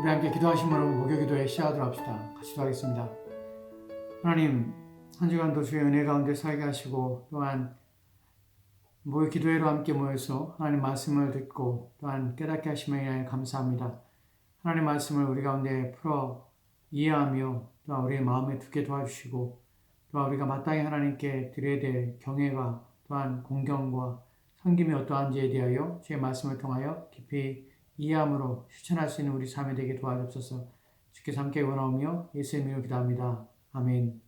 우리 함께 기도하심으로 목요 기도에 시작하도록 합시다. 같이 기도하겠습니다. 하나님 한 주간도 주의 은혜 가운데 살게 하시고 또한 모여 기도회로 함께 모여서 하나님 말씀을 듣고 또한 깨닫게 하심에 인하여 감사합니다. 하나님 말씀을 우리 가운데 풀어 이해하며 또한 우리의 마음에 두게 도와주시고 또한 우리가 마땅히 하나님께 드려야 될 경외가 또한 공경과 섬김이 어떠한지에 대하여 주의 말씀을 통하여 깊이 이해함으로 실천할 수 있는 우리 삶이 되게 도와주옵소서 주께서 함께 원하오며 예수의 이름으로 기도합니다. 아멘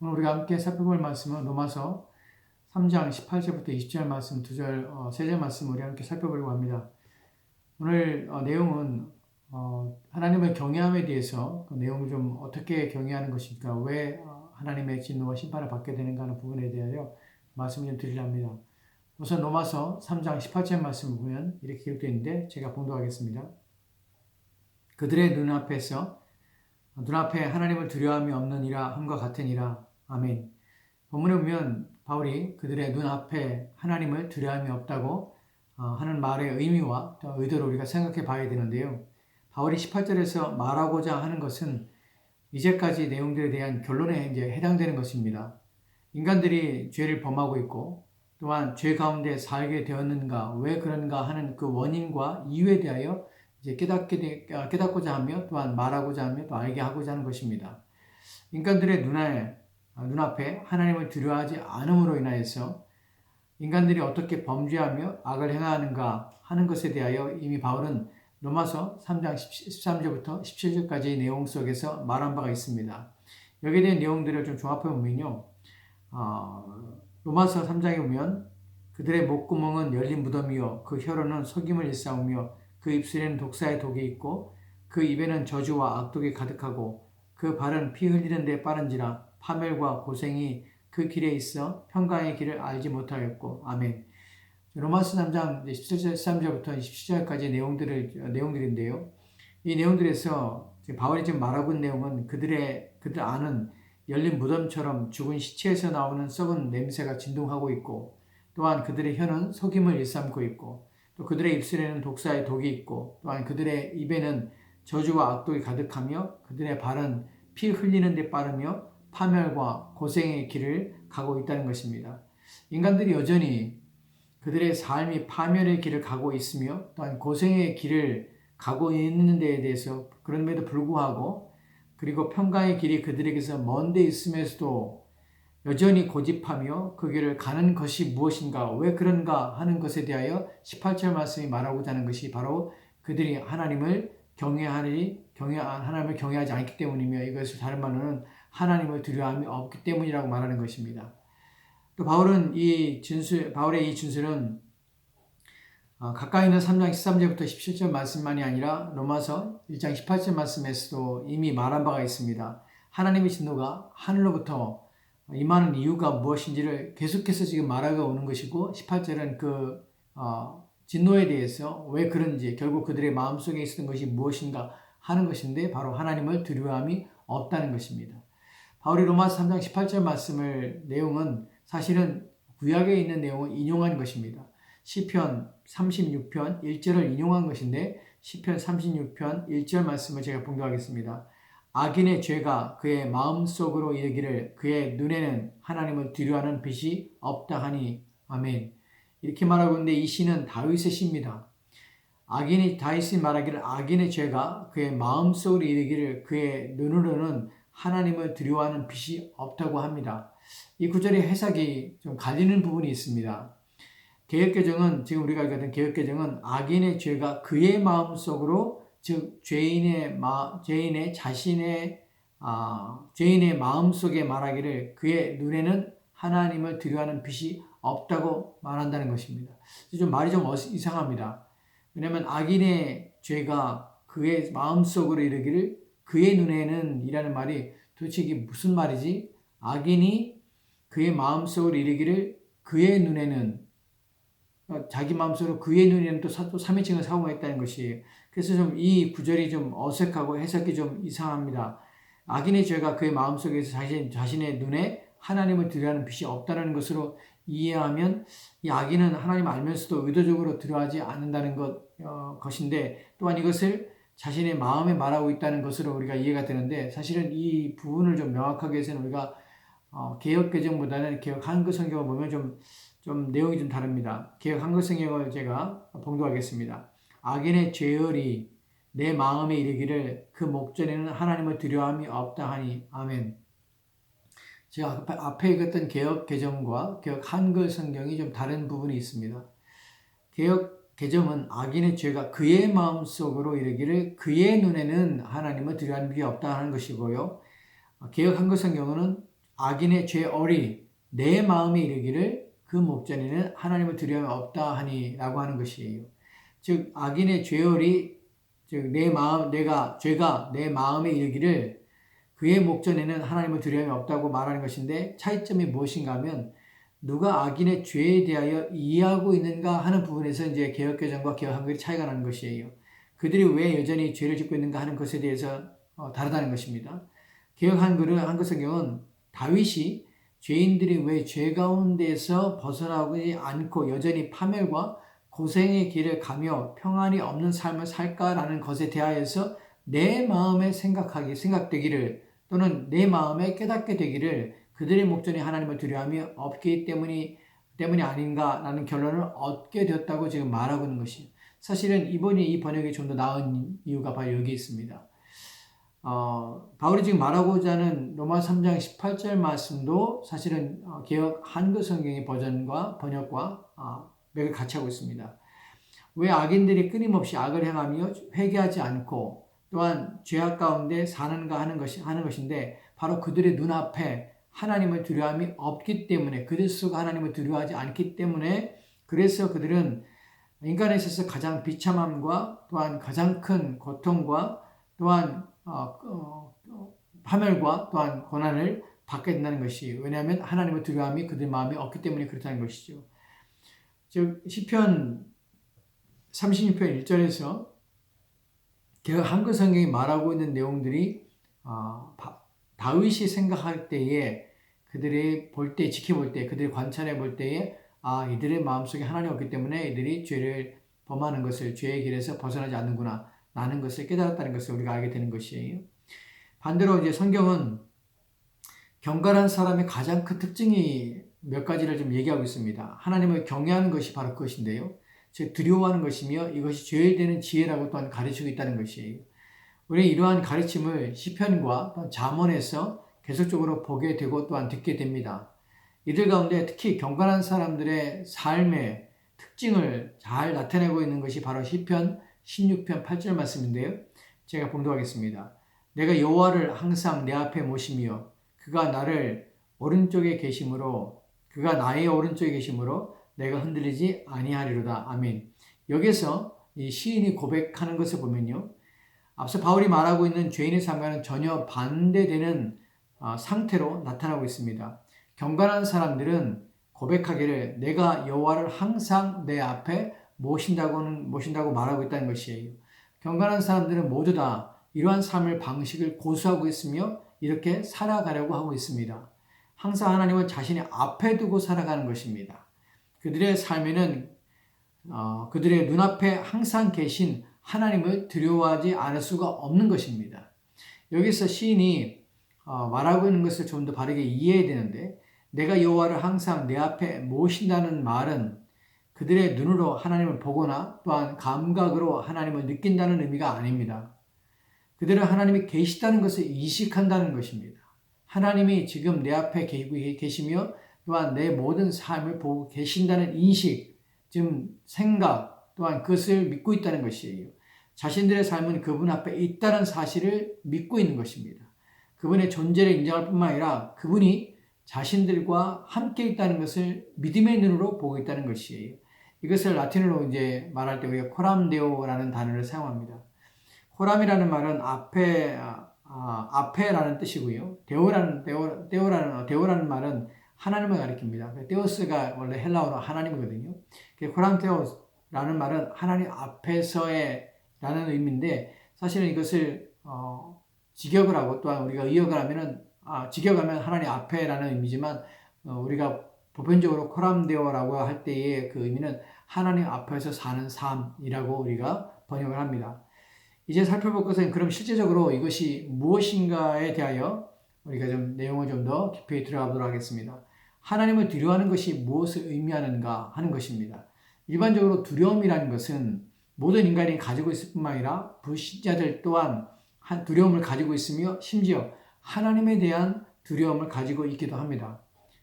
오늘 우리가 함께 살펴볼 말씀은 로마서 3장 18절부터 20절 말씀, 2절, 어, 3절 말씀 우리 함께 살펴보려고 합니다. 오늘 어, 내용은 어, 하나님의 경외함에 대해서 그 내용을 좀 어떻게 경외하는 것일까, 왜 어, 하나님의 진노와 심판을 받게 되는가 하는 부분에 대하여 말씀을 좀 드리려 합니다. 우선 로마서 3장 18절 말씀을 보면 이렇게 기록되어 있는데 제가 봉독하겠습니다. 그들의 눈앞에서 눈앞에 하나님을 두려움이 없느니라 함과 같으니라. 아멘. 본문에 보면 바울이 그들의 눈앞에 하나님을 두려움이 없다고 어, 하는 말의 의미와 의도를 우리가 생각해 봐야 되는데요. 바울이 18절에서 말하고자 하는 것은 이제까지 내용들에 대한 결론에 이제 해당되는 것입니다. 인간들이 죄를 범하고 있고 또한 죄 가운데 살게 되었는가, 왜 그런가 하는 그 원인과 이유에 대하여 이제 깨닫게 되, 어, 깨닫고자 하며 또한 말하고자 하며 또 알게 하고자 하는 것입니다. 인간들의 눈에 아, 눈앞에 하나님을 두려워하지 않음으로 인하여서 인간들이 어떻게 범죄하며 악을 행하는가 하는 것에 대하여 이미 바울은 로마서 3장 13절부터 17절까지의 내용 속에서 말한 바가 있습니다. 여기에 대한 내용들을 좀 종합해 보면요. 어, 로마서 3장에 보면 그들의 목구멍은 열린 무덤이요 그 혀로는 속임을 일삼으며 그 입술에는 독사의 독이 있고 그 입에는 저주와 악독이 가득하고 그 발은 피 흘리는 데 빠른지라 파멸과 고생이 그 길에 있어 평강의 길을 알지 못하였고 아멘. 로마서 3장 13절부터 27절까지 내용들을 내용들인데요. 이 내용들에서 바울이 지금 말하고 있는 내용은 그들의 그들 안은 열린 무덤처럼 죽은 시체에서 나오는 썩은 냄새가 진동하고 있고 또한 그들의 혀는 속임을 일삼고 있고 또 그들의 입술에는 독사의 독이 있고 또한 그들의 입에는 저주와 악독이 가득하며 그들의 발은 피 흘리는 데 빠르며 파멸과 고생의 길을 가고 있다는 것입니다. 인간들이 여전히 그들의 삶이 파멸의 길을 가고 있으며 또한 고생의 길을 가고 있는 데에 대해서 그럼에도 불구하고 그리고 평강의 길이 그들에게서 먼데 있음에서도 여전히 고집하며 그 길을 가는 것이 무엇인가, 왜 그런가 하는 것에 대하여 18절 말씀이 말하고자 하는 것이 바로 그들이 하나님을 경외하니, 경외, 하나님을 경외하지 않기 때문이며 이것을 다른 말로는 하나님을 두려움이 없기 때문이라고 말하는 것입니다. 또 바울은 이 진술, 바울의 이 진술은 어, 가까이 있는 3장 13절부터 17절 말씀만이 아니라 로마서 1장 18절 말씀에서도 이미 말한 바가 있습니다. 하나님의 진노가 하늘로부터 임하는 이유가 무엇인지를 계속해서 지금 말하고 오는 것이고 18절은 그 어, 진노에 대해서 왜 그런지 결국 그들의 마음속에 있었던 것이 무엇인가 하는 것인데 바로 하나님을 두려움이 없다는 것입니다. 바울이 로마서 3장 18절 말씀을 내용은 사실은 구약에 있는 내용을 인용한 것입니다. 시편 36편 1절을 인용한 것인데 시편 36편 1절 말씀을 제가 봉독하겠습니다. 악인의 죄가 그의 마음속으로 이르기를 그의 눈에는 하나님을 두려워하는 빛이 없다 하니 아멘. 이렇게 말하고 있는데 이 시는 다윗의 시입니다. 악인이 다윗이 말하기를 악인의 죄가 그의 마음속으로 이르기를 그의 눈으로는 하나님을 두려워하는 빛이 없다고 합니다. 이 구절의 해석이 좀 갈리는 부분이 있습니다. 개혁개정은 지금 우리가 읽었던 개혁개정은 악인의 죄가 그의 마음속으로 즉 죄인의 마 죄인의 자신의 아 죄인의 마음속에 말하기를 그의 눈에는 하나님을 두려워하는 빛이 없다고 말한다는 것입니다. 좀 말이 좀 이상합니다. 왜냐하면 악인의 죄가 그의 마음속으로 이르기를 그의 눈에는 이라는 말이 도대체 이게 무슨 말이지? 악인이 그의 마음속으로 이르기를 그의 눈에는 어, 자기 마음속으로 그의 눈에는 또 3인칭을 사용했다는 것이에요. 그래서 좀 이 구절이 좀 어색하고 해석이 좀 이상합니다. 악인의 죄가 그의 마음속에서 자신, 자신의 눈에 하나님을 두려워하는 빛이 없다는 것으로 이해하면 이 악인은 하나님 알면서도 의도적으로 두려워하지 않는다는 것, 어, 것인데 또한 이것을 자신의 마음에 말하고 있다는 것으로 우리가 이해가 되는데 사실은 이 부분을 좀 명확하게 해서는 우리가 어, 개혁 개정보다는 개혁 한글 성경을 보면 좀, 좀 내용이 좀 다릅니다. 개혁 한글 성경을 제가 봉독하겠습니다. 악인의 죄열이 내 마음에 이르기를 그 목전에는 하나님을 두려움이 없다 하니 아멘. 제가 앞에 읽었던 개혁 개정과 개혁 한글 성경이 좀 다른 부분이 있습니다. 개혁 개정은 악인의 죄가 그의 마음 속으로 이르기를 그의 눈에는 하나님을 두려움이 없다 하는 것이고요. 개혁 한글 성경은 악인의 죄어리 내 마음에 이르기를 그 목전에는 하나님을 두려움이 없다 하니라고 하는 것이에요. 즉 악인의 죄열이 즉 내 마음 내가 죄가 내 마음에 이르기를 그의 목전에는 하나님을 두려움이 없다고 말하는 것인데 차이점이 무엇인가 하면 누가 악인의 죄에 대하여 이해하고 있는가 하는 부분에서 이제 개혁개정과 개혁한글이 차이가 나는 것이에요. 그들이 왜 여전히 죄를 짓고 있는가 하는 것에 대해서 어, 다르다는 것입니다. 개혁한글은 한글 성경은 다윗이 죄인들이 왜 죄 가운데서 벗어나지 않고 여전히 파멸과 고생의 길을 가며 평안이 없는 삶을 살까라는 것에 대하여서 내 마음에 생각하기, 생각되기를 또는 내 마음에 깨닫게 되기를 그들의 목전에 하나님을 두려움이 없기 때문이, 때문이 아닌가라는 결론을 얻게 되었다고 지금 말하고 있는 것이 사실은 이번이 이 번역이 좀 더 나은 이유가 바로 여기 있습니다. 어, 바울이 지금 말하고자 하는 로마 3장 18절 말씀도 사실은 어, 개혁 한글 성경의 버전과 번역과 어, 맥을 같이 하고 있습니다. 왜 악인들이 끊임없이 악을 행하며 회개하지 않고 또한 죄악 가운데 사는가 하는 것이 하는 것인데 바로 그들의 눈앞에 하나님을 두려움이 없기 때문에 속 하나님을 두려워하지 않기 때문에 그래서 그들은 인간에 있어서 가장 비참함과 또한 가장 큰 고통과 또한 어, 어, 어, 파멸과 또한 고난을 받게 된다는 것이 왜냐하면 하나님을 두려움이 그들 마음에 없기 때문에 그렇다는 것이죠. 즉 시편 36편 1절에서 한글 성경이 말하고 있는 내용들이 어, 다윗이 생각할 때에 그들이 볼 때, 지켜볼 때, 그들이 관찰해 볼 때에 아, 이들의 마음속에 하나님 없기 때문에 이들이 죄를 범하는 것을 죄의 길에서 벗어나지 않는구나. 라는 것을 깨달았다는 것을 우리가 알게 되는 것이에요. 반대로 이제 성경은 경건한 사람의 가장 큰 특징이 몇 가지를 좀 얘기하고 있습니다. 하나님을 경외하는 것이 바로 그것인데요. 즉 두려워하는 것이며 이것이 죄에 되는 지혜라고 또한 가르치고 있다는 것이에요. 우리 이러한 가르침을 시편과 잠언에서 계속적으로 보게 되고 또한 듣게 됩니다. 이들 가운데 특히 경건한 사람들의 삶의 특징을 잘 나타내고 있는 것이 바로 시편 16편 8절 말씀인데요. 제가 봉독하겠습니다. 내가 여호와를 항상 내 앞에 모시며 그가 나를 오른쪽에 계심으로 그가 나의 오른쪽에 계심으로 내가 흔들리지 아니하리로다. 아멘. 여기서 이 시인이 고백하는 것을 보면요. 앞서 바울이 말하고 있는 죄인의 삶과는 전혀 반대되는 어, 상태로 나타나고 있습니다. 경건한 사람들은 고백하기를 내가 여호와를 항상 내 앞에 모신다고는 모신다고 말하고 있다는 것이에요. 경건한 사람들은 모두 다 이러한 삶을 방식을 고수하고 있으며 이렇게 살아가려고 하고 있습니다. 항상 하나님은 자신의 앞에 두고 살아가는 것입니다. 그들의 삶에는 어, 그들의 눈앞에 항상 계신 하나님을 두려워하지 않을 수가 없는 것입니다. 여기서 시인이 어, 말하고 있는 것을 좀 더 바르게 이해해야 되는데 내가 여호와를 항상 내 앞에 모신다는 말은 그들의 눈으로 하나님을 보거나 또한 감각으로 하나님을 느낀다는 의미가 아닙니다. 그들은 하나님이 계시다는 것을 이식한다는 것입니다. 하나님이 지금 내 앞에 계시며 또한 내 모든 삶을 보고 계신다는 인식, 즉 생각 또한 그것을 믿고 있다는 것이에요. 자신들의 삶은 그분 앞에 있다는 사실을 믿고 있는 것입니다. 그분의 존재를 인정할 뿐만 아니라 그분이 자신들과 함께 있다는 것을 믿음의 눈으로 보고 있다는 것이에요. 이것을 라틴어로 이제 말할 때 우리가 코람데오라는 단어를 사용합니다. 코람이라는 말은 앞에 아, 앞에라는 뜻이고요. 데오라는 데오, 데오라는 데오라는 말은 하나님을 가리킵니다. 데오스가 원래 헬라어로 하나님이거든요. 코람데오라는 말은 하나님 앞에서의 라는 의미인데 사실은 이것을 어, 직역을 하고 또한 우리가 의역을 하면은 아, 직역하면 하나님 앞에라는 의미지만 어, 우리가 보편적으로 코람데오라고 할 때의 그 의미는 하나님 앞에서 사는 삶이라고 우리가 번역을 합니다. 이제 살펴볼 것은 그럼 실제적으로 이것이 무엇인가에 대하여 우리가 좀 내용을 좀 더 깊이 들어가도록 하겠습니다. 하나님을 두려워하는 것이 무엇을 의미하는가 하는 것입니다. 일반적으로 두려움이라는 것은 모든 인간이 가지고 있을 뿐만 아니라 불신자들 또한 한 두려움을 가지고 있으며 심지어 하나님에 대한 두려움을 가지고 있기도 합니다.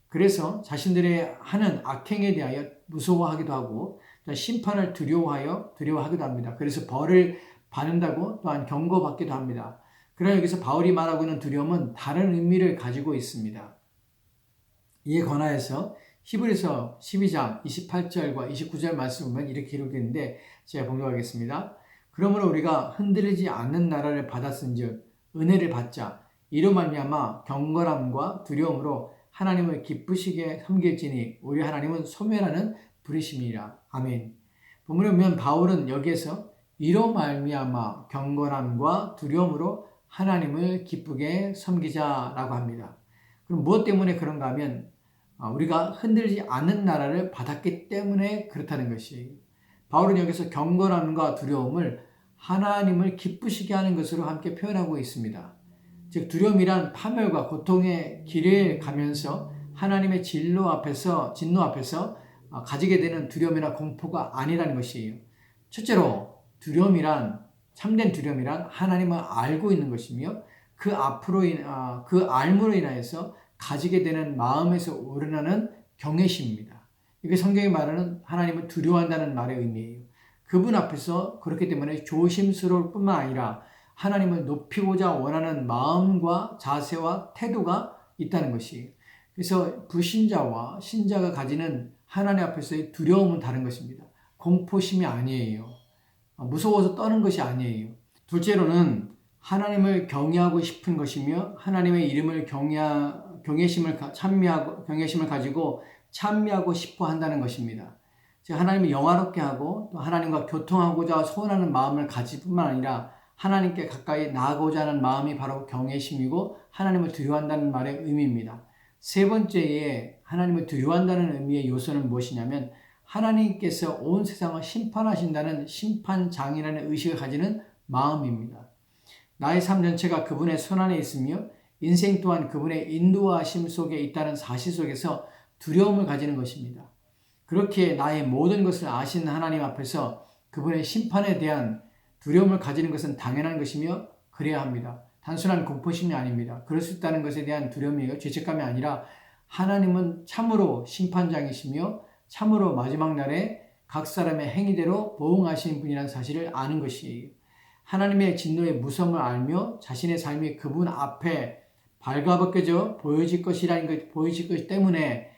그래서 자신들의 하는 악행에 대하여 무서워하기도 하고 심판을 두려워하여 두려워하기도 합니다. 그래서 벌을 받는다고 또한 경고받기도 합니다. 그러나 여기서 바울이 말하고 있는 두려움은 다른 의미를 가지고 있습니다. 이에 관하여서 히브리서 12장 28절과 29절 말씀을 보면 이렇게 기록되는데 제가 봉독하겠습니다. 그러므로 우리가 흔들리지 않는 나라를 받았은즉 은혜를 받자 이로 말미암아 경건함과 두려움으로 하나님을 기쁘시게 섬길지니 우리 하나님은 소멸하는 부리심이라. 아멘. 본문에 보면 바울은 여기에서 이로 말미암아 경건함과 두려움으로 하나님을 기쁘게 섬기자라고 합니다. 그럼 무엇 때문에 그런가 하면 아, 우리가 흔들지 않는 나라를 받았기 때문에 그렇다는 것이에요. 바울은 여기서 경건함과 두려움을 하나님을 기쁘시게 하는 것으로 함께 표현하고 있습니다. 즉 두려움이란 파멸과 고통의 길을 가면서 하나님의 진로 앞에서 진노 앞에서 아, 가지게 되는 두려움이나 공포가 아니라는 것이에요. 첫째로 두려움이란 참된 두려움이란 하나님을 알고 있는 것이며 그 앞으로 아, 그 알므로 인하여서 가지게 되는 마음에서 우러나는 경외심입니다. 이게 성경이 말하는 하나님을 두려워한다는 말의 의미예요. 그분 앞에서 그렇기 때문에 조심스러울 뿐만 아니라 하나님을 높이고자 원하는 마음과 자세와 태도가 있다는 것이에요. 그래서 불신자와 신자가 가지는 하나님 앞에서의 두려움은 다른 것입니다. 공포심이 아니에요. 무서워서 떠는 것이 아니에요. 둘째로는 하나님을 경외하고 싶은 것이며 하나님의 이름을 경외 경외심을 참미하고 경외심을 가지고 참미하고 싶어 한다는 것입니다. 즉 하나님을 영화롭게 하고 또 하나님과 교통하고자 소원하는 마음을 가질 뿐만 아니라 하나님께 가까이 나아가고자 하는 마음이 바로 경외심이고 하나님을 두려워한다는 말의 의미입니다. 세 번째에 하나님을 두려워한다는 의미의 요소는 무엇이냐면 하나님께서 온 세상을 심판하신다는 심판장이라는 의식을 가지는 마음입니다. 나의 삶 전체가 그분의 손안에 있으며 인생 또한 그분의 인도하심 속에 있다는 사실 속에서 두려움을 가지는 것입니다. 그렇게 나의 모든 것을 아시는 하나님 앞에서 그분의 심판에 대한 두려움을 가지는 것은 당연한 것이며 그래야 합니다. 단순한 공포심이 아닙니다. 그럴 수 있다는 것에 대한 두려움이에요. 죄책감이 아니라 하나님은 참으로 심판장이시며 참으로 마지막 날에 각 사람의 행위대로 보응하시는 분이라는 사실을 아는 것이에요. 하나님의 진노의 무서움을 알며 자신의 삶이 그분 앞에 발가벗겨져 보여질 것이라는 것, 보여질 것 때문에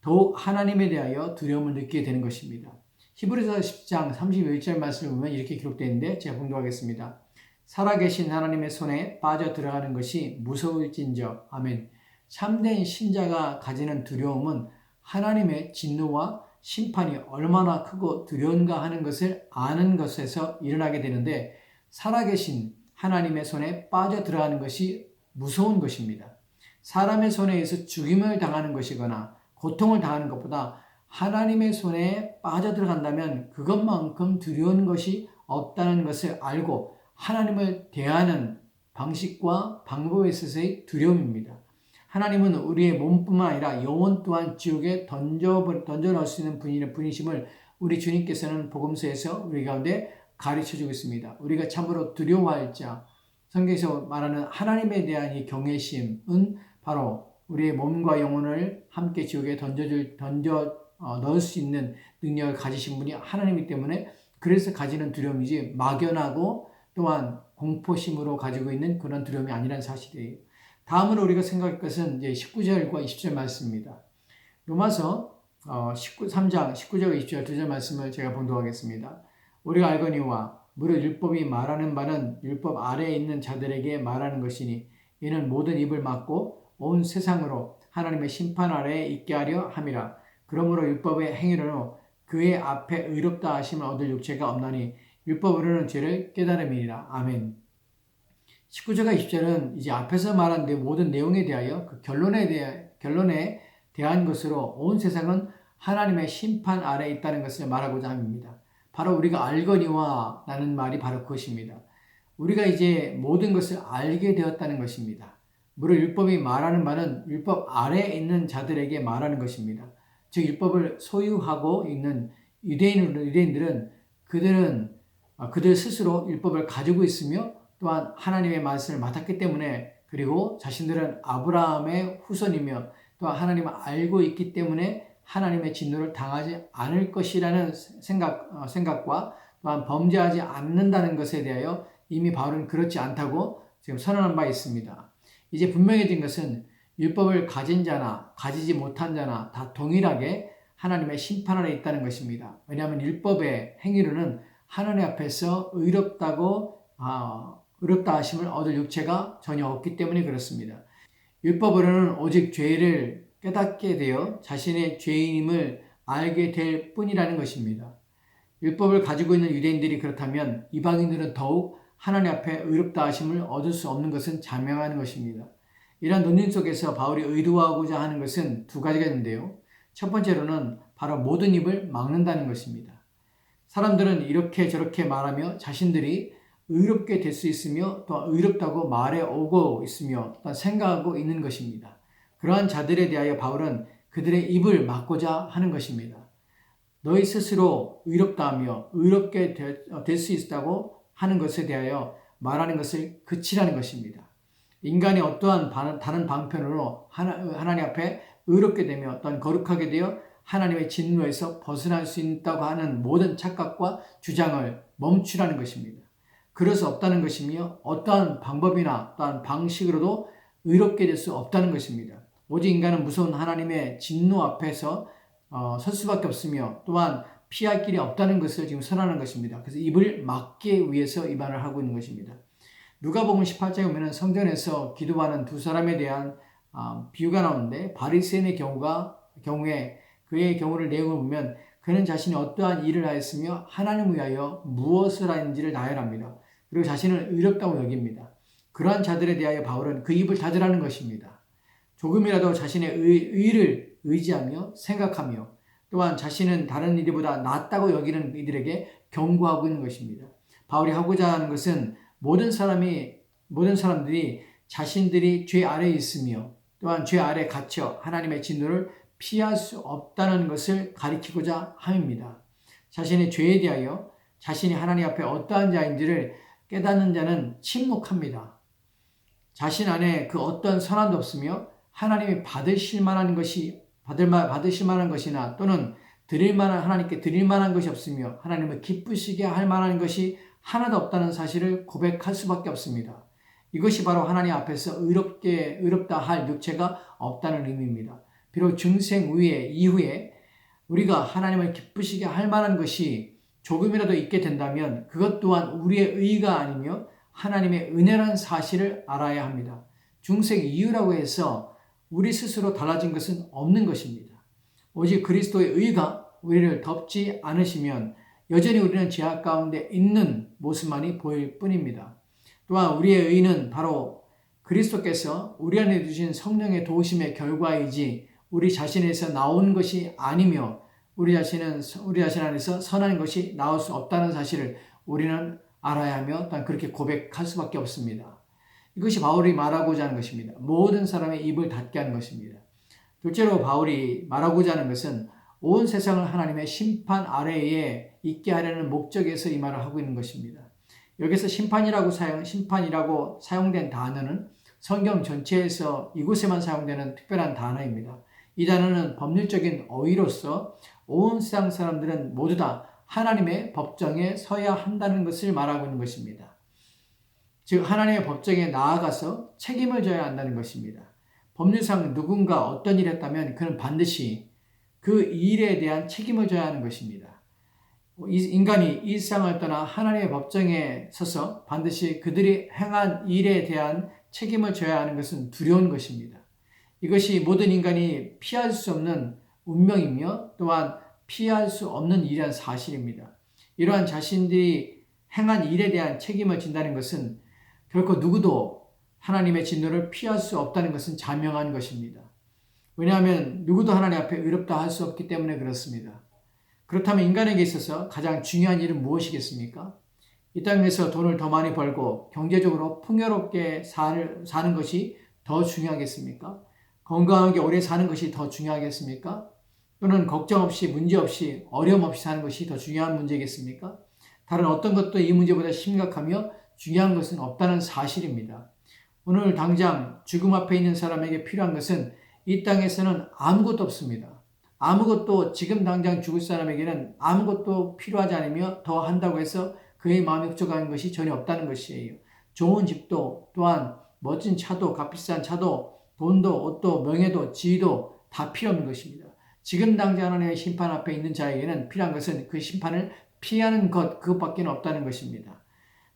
더욱 하나님에 대하여 두려움을 느끼게 되는 것입니다. 히브리서 10장 31절 말씀을 보면 이렇게 기록되어 있는데 제가 공독하겠습니다. 살아계신 하나님의 손에 빠져 들어가는 것이 무서울진저 아멘. 참된 신자가 가지는 두려움은 하나님의 진노와 심판이 얼마나 크고 두려운가 하는 것을 아는 것에서 일어나게 되는데 살아계신 하나님의 손에 빠져 들어가는 것이 무서운 것입니다. 사람의 손에 의해서 죽임을 당하는 것이거나 고통을 당하는 것보다 하나님의 손에 빠져들어간다면 그것만큼 두려운 것이 없다는 것을 알고 하나님을 대하는 방식과 방법에 있어서의 두려움입니다. 하나님은 우리의 몸뿐만 아니라 영혼 또한 지옥에 던져, 던져 넣을 수 있는 분이, 분이심을 우리 주님께서는 복음서에서 우리 가운데 가르쳐 주고 있습니다. 우리가 참으로 두려워할 자, 성경에서 말하는 하나님에 대한 이 경외심은 바로 우리의 몸과 영혼을 함께 지옥에 던져줄, 던져 어, 넣을 수 있는 능력을 가지신 분이 하나님이기 때문에 그래서 가지는 두려움이지 막연하고 또한 공포심으로 가지고 있는 그런 두려움이 아니라는 사실이에요. 다음으로 우리가 생각할 것은 이제 19절과 20절 말씀입니다. 로마서 19, 어, 3장 19절과 20절 두 절 말씀을 제가 봉독하겠습니다. 우리가 알거니와 무릇 율법이 말하는 바는 율법 아래에 있는 자들에게 말하는 것이니 이는 모든 입을 막고 온 세상으로 하나님의 심판 아래에 있게 하려 함이라. 그러므로 율법의 행위로 그의 앞에 의롭다 하심을 얻을 육체가 없나니 율법으로는 죄를 깨달음이니라. 아멘. 19절과 20절은 이제 앞에서 말한 모든 내용에 대하여 그 결론에 대해 결론에 대한 것으로 온 세상은 하나님의 심판 아래에 있다는 것을 말하고자 합니다. 바로 우리가 알거니와 라는 말이 바로 그것입니다. 우리가 이제 모든 것을 알게 되었다는 것입니다. 물론 율법이 말하는 바는 율법 아래에 있는 자들에게 말하는 것입니다. 즉 율법을 소유하고 있는 유대인 유대인들은 그들은 아, 그들 스스로 율법을 가지고 있으며 또한 하나님의 말씀을 맡았기 때문에 그리고 자신들은 아브라함의 후손이며 또한 하나님을 알고 있기 때문에 하나님의 진노를 당하지 않을 것이라는 생각, 어, 생각과 또한 범죄하지 않는다는 것에 대하여 이미 바울은 그렇지 않다고 지금 선언한 바 있습니다. 이제 분명해진 것은 율법을 가진 자나 가지지 못한 자나 다 동일하게 하나님의 심판 아래 있다는 것입니다. 왜냐하면 율법의 행위로는 하나님 앞에서 의롭다고 아, 의롭다 하심을 얻을 육체가 전혀 없기 때문에 그렇습니다. 율법으로는 오직 죄를 깨닫게 되어 자신의 죄인임을 알게 될 뿐이라는 것입니다. 율법을 가지고 있는 유대인들이 그렇다면 이방인들은 더욱 하나님 앞에 의롭다 하심을 얻을 수 없는 것은 자명한 것입니다. 이러한 논쟁 속에서 바울이 의도하고자 하는 것은 두 가지가 있는데요. 첫 번째로는 바로 모든 입을 막는다는 것입니다. 사람들은 이렇게 저렇게 말하며 자신들이 의롭게 될 수 있으며 또 의롭다고 말해 오고 있으며 또 생각하고 있는 것입니다. 그러한 자들에 대하여 바울은 그들의 입을 막고자 하는 것입니다. 너희 스스로 의롭다 하며 의롭게 될 수 있다고 하는 것에 대하여 말하는 것을 그치라는 것입니다. 인간이 어떠한 다른 방편으로 하나님 앞에 의롭게 되며 어떤 거룩하게 되어 하나님의 진노에서 벗어날 수 있다고 하는 모든 착각과 주장을 멈추라는 것입니다. 그럴 수 없다는 것이며 어떠한 방법이나 또한 방식으로도 의롭게 될 수 없다는 것입니다. 오직 인간은 무서운 하나님의 진노 앞에서 어, 설 수밖에 없으며 또한 피할 길이 없다는 것을 지금 선언하는 것입니다. 그래서 입을 막기 위해서 이 말을 하고 있는 것입니다. 누가복음 18장에 보면 성전에서 기도하는 두 사람에 대한 어, 비유가 나오는데 바리새인의 경우가 경우에 그의 경우를 내용을 보면 그는 자신이 어떠한 일을 하였으며 하나님을 위하여 무엇을 하는지를 나열합니다. 그리고 자신을 의롭다고 여깁니다. 그러한 자들에 대하여 바울은 그 입을 닫으라는 것입니다. 조금이라도 자신의 의, 의를 의지하며 생각하며 또한 자신은 다른 이들보다 낫다고 여기는 이들에게 경고하고 있는 것입니다. 바울이 하고자 하는 것은 모든 사람이 모든 사람들이 자신들이 죄 아래에 있으며 또한 죄 아래 갇혀 하나님의 진노를 피할 수 없다는 것을 가리키고자 함입니다. 자신의 죄에 대하여 자신이 하나님 앞에 어떠한 자인지를 깨닫는 자는 침묵합니다. 자신 안에 그 어떤 선함도 없으며 하나님이 받으실 만한 것이 받을 만 받으실 만한 것이나 또는 드릴 만한 하나님께 드릴 만한 것이 없으며 하나님을 기쁘시게 할 만한 것이 하나도 없다는 사실을 고백할 수밖에 없습니다. 이것이 바로 하나님 앞에서 의롭게 의롭다 할 육체가 없다는 의미입니다. 비록 증생 후에 이후에 우리가 하나님을 기쁘시게 할 만한 것이 조금이라도 있게 된다면 그것 또한 우리의 의가 아니며 하나님의 은혜란 사실을 알아야 합니다. 중생 이유라고 해서 우리 스스로 달라진 것은 없는 것입니다. 오직 그리스도의 의가 우리를 덮지 않으시면 여전히 우리는 죄악 가운데 있는 모습만이 보일 뿐입니다. 또한 우리의 의는 바로 그리스도께서 우리 안에 주신 성령의 도우심의 결과이지 우리 자신에서 나온 것이 아니며 우리 자신은 우리 자신 안에서 선한 것이 나올 수 없다는 사실을 우리는 알아야 하며 또한 그렇게 고백할 수밖에 없습니다. 이것이 바울이 말하고자 하는 것입니다. 모든 사람의 입을 닫게 하는 것입니다. 둘째로 바울이 말하고자 하는 것은 온 세상을 하나님의 심판 아래에 있게 하려는 목적에서 이 말을 하고 있는 것입니다. 여기서 심판이라고 사용, 심판이라고 사용된 단어는 성경 전체에서 이곳에만 사용되는 특별한 단어입니다. 이 단어는 법률적인 어휘로서 온 세상 사람들은 모두 다 하나님의 법정에 서야 한다는 것을 말하고 있는 것입니다. 즉, 하나님의 법정에 나아가서 책임을 져야 한다는 것입니다. 법률상 누군가 어떤 일을 했다면 그는 반드시 그 일에 대한 책임을 져야 하는 것입니다. 인간이 이 세상을 떠나 하나님의 법정에 서서 반드시 그들이 행한 일에 대한 책임을 져야 하는 것은 두려운 것입니다. 이것이 모든 인간이 피할 수 없는 운명이며 또한 피할 수 없는 일이란 사실입니다. 이러한 자신들이 행한 일에 대한 책임을 진다는 것은 결코 누구도 하나님의 진노를 피할 수 없다는 것은 자명한 것입니다. 왜냐하면 누구도 하나님 앞에 의롭다 할 수 없기 때문에 그렇습니다. 그렇다면 인간에게 있어서 가장 중요한 일은 무엇이겠습니까? 이 땅에서 돈을 더 많이 벌고 경제적으로 풍요롭게 살, 사는 것이 더 중요하겠습니까? 건강하게 오래 사는 것이 더 중요하겠습니까? 또는 걱정 없이 문제 없이 어려움 없이 사는 것이 더 중요한 문제겠습니까? 다른 어떤 것도 이 문제보다 심각하며 중요한 것은 없다는 사실입니다. 오늘 당장 죽음 앞에 있는 사람에게 필요한 것은 이 땅에서는 아무것도 없습니다. 아무것도 지금 당장 죽을 사람에게는 아무것도 필요하지 않으며 더 한다고 해서 그의 마음이 흡족한 것이 전혀 없다는 것이에요. 좋은 집도 또한 멋진 차도 값비싼 차도 돈도 옷도 명예도 지위도 다 필요 없는 것입니다. 지금 당장 하나님의 심판 앞에 있는 자에게는 필요한 것은 그 심판을 피하는 것 그것밖에 없다는 것입니다.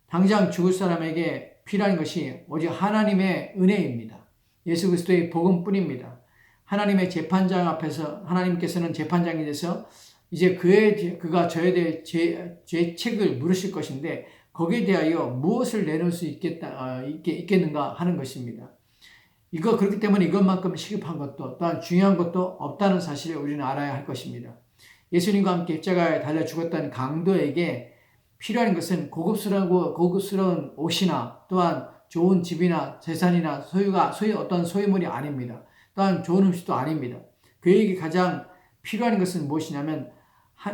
당장 죽을 사람에게 필요한 것이 오직 하나님의 은혜입니다. 예수 그리스도의 복음뿐입니다. 하나님의 재판장 앞에서 하나님께서는 재판장이 돼서 이제 그의 그가 저에 대해 죄, 죄책을 물으실 것인데 거기에 대하여 무엇을 내놓을 수 있겠다 어, 있겠, 있겠는가 하는 것입니다. 이거 그렇기 때문에 이것만큼 시급한 것도 또한 중요한 것도 없다는 사실을 우리는 알아야 할 것입니다. 예수님과 함께 십자가에 달려 죽었던 강도에게 필요한 것은 고급스러운 고급스러운 옷이나 또한 좋은 집이나 재산이나 소유가 소유 어떤 소유물이 아닙니다. 또한 좋은 음식도 아닙니다. 그에게 가장 필요한 것은 무엇이냐면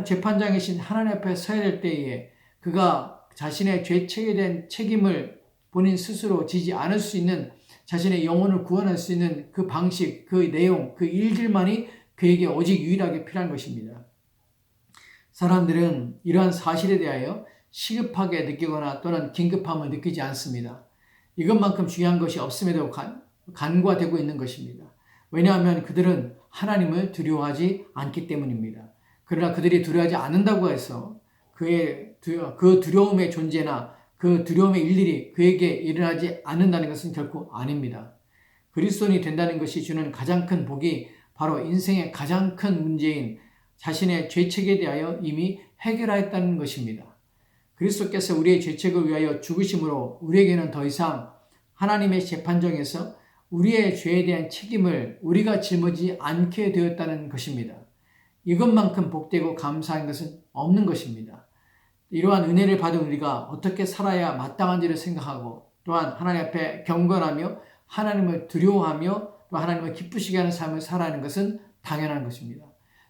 재판장이신 하나님 앞에 서야 될 때에 그가 자신의 죄책에 대한 책임을 본인 스스로 지지 않을 수 있는 자신의 영혼을 구원할 수 있는 그 방식, 그 내용, 그 일들만이 그에게 오직 유일하게 필요한 것입니다. 사람들은 이러한 사실에 대하여 시급하게 느끼거나 또는 긴급함을 느끼지 않습니다. 이것만큼 중요한 것이 없음에도 간, 간과되고 있는 것입니다. 왜냐하면 그들은 하나님을 두려워하지 않기 때문입니다. 그러나 그들이 두려워하지 않는다고 해서 그의 그 두려움의 존재나 그 두려움의 일들이 그에게 일어나지 않는다는 것은 결코 아닙니다. 그리스도인이 된다는 것이 주는 가장 큰 복이 바로 인생의 가장 큰 문제인 자신의 죄책에 대하여 이미 해결하였다는 것입니다. 그리스도께서 우리의 죄책을 위하여 죽으심으로 우리에게는 더 이상 하나님의 재판정에서 우리의 죄에 대한 책임을 우리가 짊어지지 않게 되었다는 것입니다. 이것만큼 복되고 감사한 것은 없는 것입니다. 이러한 은혜를 받은 우리가 어떻게 살아야 마땅한지를 생각하고 또한 하나님 앞에 경건하며 하나님을 두려워하며 또 하나님을 기쁘시게 하는 삶을 살아가는 것은 당연한 것입니다.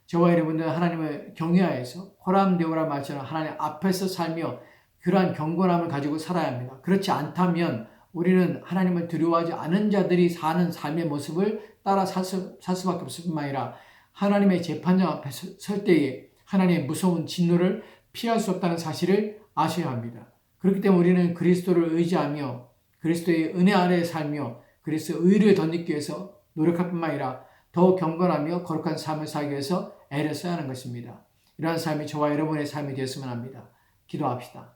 저와 여러분들 하나님을 경외하여서 호람대오라 말처럼 하나님 앞에서 살며 그러한 경건함을 가지고 살아야 합니다. 그렇지 않다면 우리는 하나님을 두려워하지 않은 자들이 사는 삶의 모습을 따라 살, 수, 살 수밖에 없을 뿐만 아니라 하나님의 재판장 앞에 설 때에 하나님의 무서운 진노를 피할 수 없다는 사실을 아셔야 합니다. 그렇기 때문에 우리는 그리스도를 의지하며 그리스도의 은혜 아래에 살며 그리스도의 의를 덧입기 위해서 노력할 뿐만 아니라 더 경건하며 거룩한 삶을 살기 위해서 애를 써야 하는 것입니다. 이러한 삶이 저와 여러분의 삶이 되었으면 합니다. 기도합시다.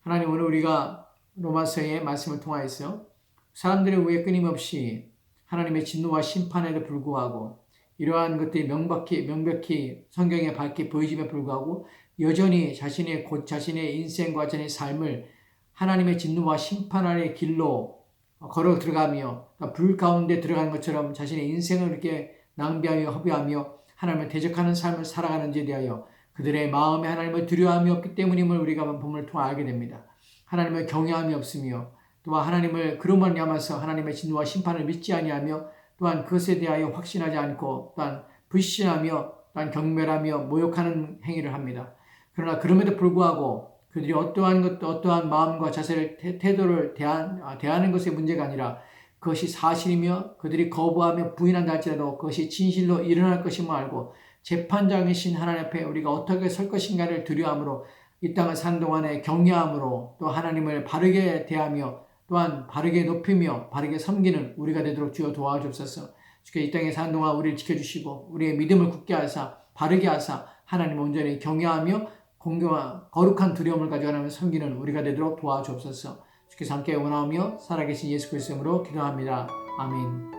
하나님 오늘 우리가 로마서의 말씀을 통하여서 사람들의 위에 끊임없이 하나님의 진노와 심판에도 불구하고 이러한 것들이 명백히 명백히 성경에 밝게 보이짐에 불구하고 여전히 자신의 곧 자신의 인생과 자신의 삶을 하나님의 진노와 심판 아래 길로 걸어 들어가며 그러니까 불 가운데 들어간 것처럼 자신의 인생을 이렇게 낭비하며 허비하며 하나님을 대적하는 삶을 살아가는지에 대하여 그들의 마음에 하나님을 두려움이 없기 때문임을 우리가 본문을 통해 알게 됩니다. 하나님을 경외함이 없으며 또한 하나님을 그런 말미암아서 하나님의 진노와 심판을 믿지 아니하며 또한 그것에 대하여 확신하지 않고 또한 불신하며 또한 경멸하며 모욕하는 행위를 합니다. 그러나 그럼에도 불구하고 그들이 어떠한 것도 어떠한 마음과 자세를 태도를 대한, 아, 대하는 것의 문제가 아니라 그것이 사실이며 그들이 거부하며 부인한다 할지라도 그것이 진실로 일어날 것임을 알고 재판장이신 하나님 앞에 우리가 어떻게 설 것인가를 두려함으로 이 땅을 사는 동안에 경외함으로 또 하나님을 바르게 대하며 또한 바르게 높이며 바르게 섬기는 우리가 되도록 주여 도와주옵소서. 주께 이 땅에 사는 동안 우리를 지켜주시고 우리의 믿음을 굳게 하사 바르게 하사 하나님 온전히 경외하며 공경한 거룩한 두려움을 가지고 하나님을 섬기는 우리가 되도록 도와주옵소서. 주께서 함께 원하며 살아계신 예수 그리스도로 기도합니다. 아멘.